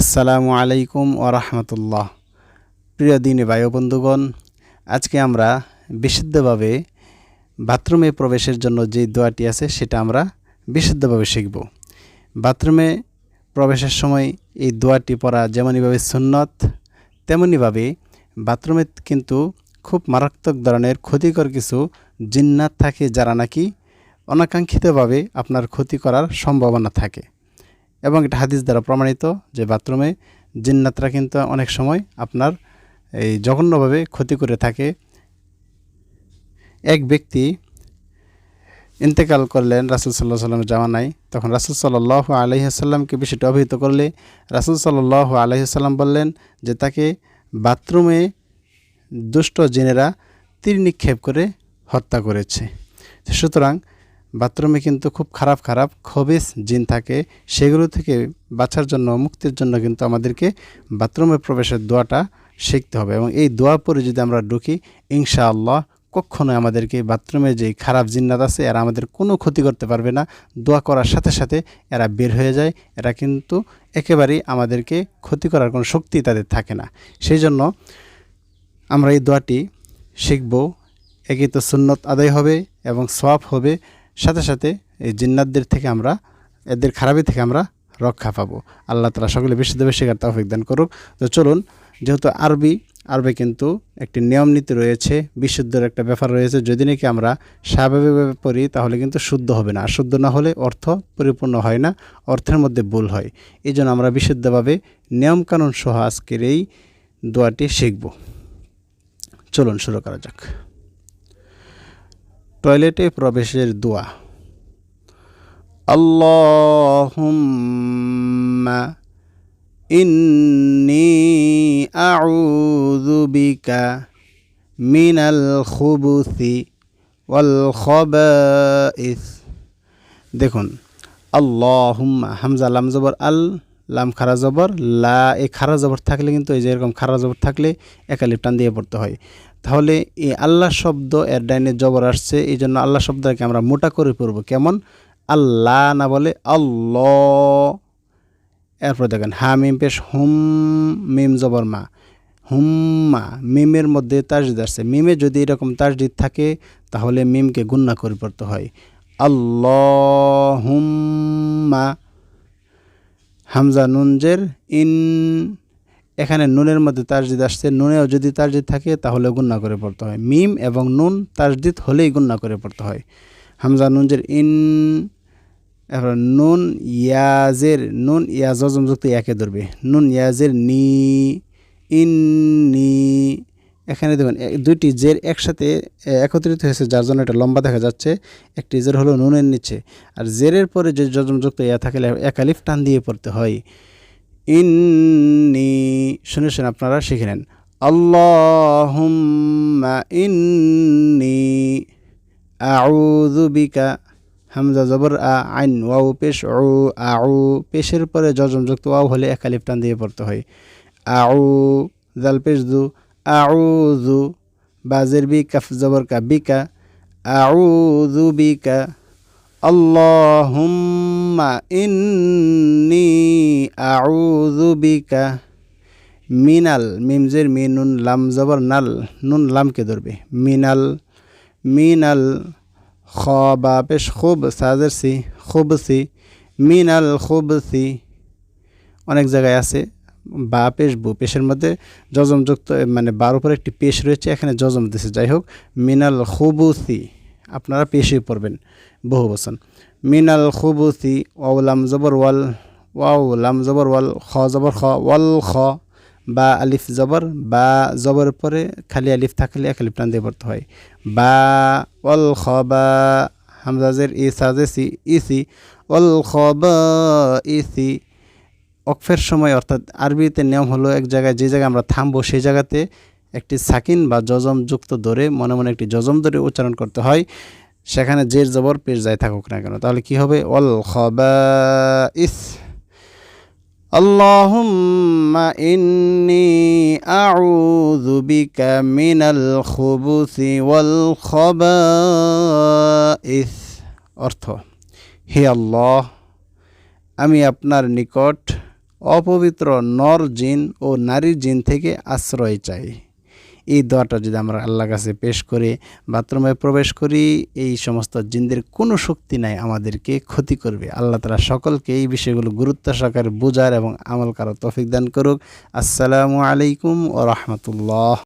আসসালামু আলাইকুম রহমতুল্লাহ। প্রিয় দিনী ও বন্ধুগণ, আজকে আমরা বিশুদ্ধভাবে বাথরুমে প্রবেশের জন্য যে দোয়াটি আছে সেটা আমরা বিশুদ্ধভাবে শিখব। বাথরুমে প্রবেশের সময় এই দোয়াটি পড়া যেমনইভাবে সুন্নত, তেমনইভাবে বাথরুমে কিন্তু খুব মারাত্মক ধরনের ক্ষতিকর কিছু জিন্নাত থাকে যারা নাকি অনাকাঙ্ক্ষিতভাবে আপনার ক্ষতি করার সম্ভাবনা থাকে। এবং এটা হাদিস দ্বারা প্রমাণিত যে বাথরুমে জিন্নাতরা কিন্তু অনেক সময় আপনার এই জঘন্যভাবে ক্ষতি করে থাকে। এক ব্যক্তি ইন্তেকাল করলেন রাসুল সাল্লাহ সাল্লামের জামানায়, তখন রাসুল সাল্লাহ আলহিহাসাল্লামকে বিষয়টা অভিহিত করলে রাসুল সাল্লাহ আলহিহাল্লাম বললেন যে তাকে বাথরুমে দুষ্ট জেনেরা তীর নিক্ষেপ করে হত্যা করেছে। সুতরাং বাথরুমে কিন্তু খুব খারাপ খারাপ খবিস জিন থাকে। সেগুলো থেকে বাঁচার জন্য, মুক্তির জন্য কিন্তু আমাদেরকে বাথরুমে প্রবেশের দোয়াটা শিখতে হবে এবং এই দোয়া পরে যদি আমরা ঢুকি, ইনশাআল্লাহ কখনোই আমাদেরকে বাথরুমে যে খারাপ জিন্নাত আছে, এরা আমাদের কোনো ক্ষতি করতে পারবে না। দোয়া করার সাথে সাথে এরা বের হয়ে যায়। এরা কিন্তু একেবারেই আমাদেরকে ক্ষতি করার কোনো শক্তি তাদের থাকে না। সেই জন্য আমরা এই দোয়াটি শিখব। একই তো সুন্নত আদায় হবে এবং সওয়াব হবে। সাথে সাথে এই জিন্নাতদের থেকে আমরা, এদের খারাপি থেকে আমরা রক্ষা পাবো। আল্লাহ তালা সকলে বিশুদ্ধ শেখার তৌফিক দান করুক। তো চলুন, যেহেতু আরবি, আরবে কিন্তু একটি নিয়ম নীতি রয়েছে, বিশুদ্ধর একটা ব্যাপার রয়েছে, যদি নাকি আমরা স্বাভাবিকভাবে পড়ি, তাহলে কিন্তু শুদ্ধ হবে না। শুদ্ধ না হলে অর্থ পরিপূর্ণ হয় না, অর্থের মধ্যে ভুল হয়। এই জন্য আমরা বিশুদ্ধভাবে নিয়মকানুন সহ আজকের এই দোয়াটি শিখব। চলুন, শুরু করা যাক। টয়লেটে প্রবেশের দোয়া। আল্লাহুম্মা ইন্নি আউযু বিকা মিনাল খুবুসি ওয়াল খবাইস। দেখুন, আল্লাহুম্মা, হামজা লাম জবর আল লাম খারা জবর, লা এই খারা জবর থাকলে কিন্তু এই যে এরকম খারা জবর থাকলে একালিপ টান দিয়ে পড়তে হয়। তাহলে এই আল্লাহ শব্দ এর ডাইনে জবর আসছে এই জন্য আল্লাহ শব্দটাকে আমরা মোটা করে পড়ব। কেমন? আল্লাহ না বলে আল্লাহ। এরপর দেখেন, হা, মিম পেশ, হুম, মিম জবর মা। হুম্মা মিমের মধ্যে তাজদিদ আসছে। মিমে যদি এরকম তাজদিদ থাকে, তাহলে মিমকে গুন্না করে পড়তে হয়। আল্লাহ হুম্মা হামজা নুনজের ইন, এখানে নুনের মধ্যে তাসজিদ আসছে। নুনেও যদি তাসজিদ থাকে, তাহলে গুন্না করে পড়তে হয়। মিম এবং নুন তাসজিদ হলেই গুন্না করে পড়তে হয়। হামজা নুনজের ইন এবার নুন ইয়াজের, নুন ইয়াজ যুক্ত ইয়াকে ধরবে। নুন ইয়াজের নি, ইন নি এখানে দেখুন দুইটি জের একসাথে একত্রিত হয়েছে, যার জন্য এটা লম্বা দেখা যাচ্ছে। একটি জের হলো নুনের নিচে, আর জেরের পরে যে যুক্ত ইয়া থাকলে একালিফ টান দিয়ে পড়তে হয়। ইন্নি, শুনে শুনে আপনারা শিখে নেন। আল্লাহুম্মা ইন্নি আউযু বিকা, হামজা, জবর, আ, আইন ওয়াও পেশ ও আউ, পেশের পরে যুক্ত ওয়াও হলে একালিফ টান দিয়ে পড়তে হয়। আউ জাল পেশ, দু আউযু, বাজের বি, কাফ, জবর কা বিকা আউযু বিকা আল্লাহুম্মা ইন্নি আউযু বিকা মিনাল, মিমজের মিনুন লাম, জবর, নাল, নুন লামকে ধরবে? মিনাল মিনাল খ বা পেশ খুব, সাজের সি, খুব সি, মিনাল, খুব সি, অনেক জায়গায় আছে। বা পেশ, বু, পেশের মধ্যে যজমযুক্ত মানে বার উপরে একটি পেশ রয়েছে, এখানে যজম দিছে। যাই হোক মিনাল খুবুসি, আপনারা পেশে পড়বেন বহু বচন। মিনাল খুবুসি ওলাম জবর, ওয়াল ওয়াউ লাম, জবর, ওয়াল, খ, জবর, খ, ওয়াল, খ, বা আলিফ, জবর, বা জবর পরে খালি আলিফ থাকলে এক আলিফ টান দিয়ে পড়তে হয়। বা, ওয়াল, খ, বা, হামজাজের ই সাজে সাজেসি, ইসি, ওয়াল, খ, বা, ইসি অকফের সময় অর্থাৎ আরবিতে নিয়ম হলো এক জায়গায় যে জায়গায় আমরা থামবো সেই জায়গাতে একটি সাকিন বা যজম যুক্ত ধরে মনে মনে একটি যজম ধরে উচ্চারণ করতে হয় সেখানে জের জবর পেশ যায় থাকুক না কেন তাহলে কি হবে অল খবা ইস اللهم إني أعوذ بك من الخبث والخبائث অর্থ হে আল্লাহ আমি আপনার নিকট অপবিত্র নর জিন ও নারীর জিন থেকে আশ্রয় চাই। এই দোয়াটা যদি আমরা আল্লাহর কাছে পেশ করে, বাথরুমে প্রবেশ করি, এই সমস্ত জিনদের কোনো শক্তি নাই আমাদেরকে ক্ষতি করবে। আল্লাহ তালা সকলকে এই বিষয়গুলো গুরুত্ব সহকারে বোঝার এবং আমল করার তফিক দান করুক। আসসালামু আলাইকুম ও রহমতুল্লাহ।